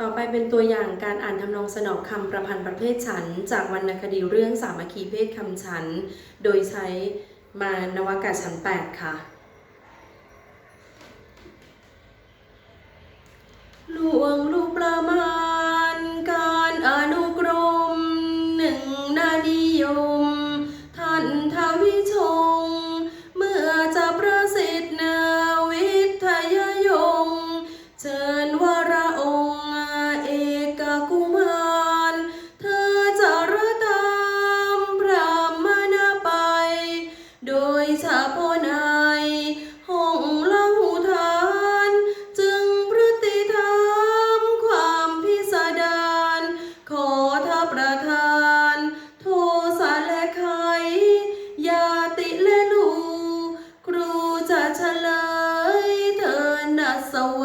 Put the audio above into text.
ต่อไปเป็นตัวอย่างการอ่านทำนองสนองคำประพันธ์ประเภทฉัน จากวรรณคดีเรื่องสามัคคีเพศคำฉัน โดยใช้มานวากาศชั้นแปดค่ะ หลวงลู ประทาน โทสะและไขยาติและหนู ครูจะเฉลยเธอนัสว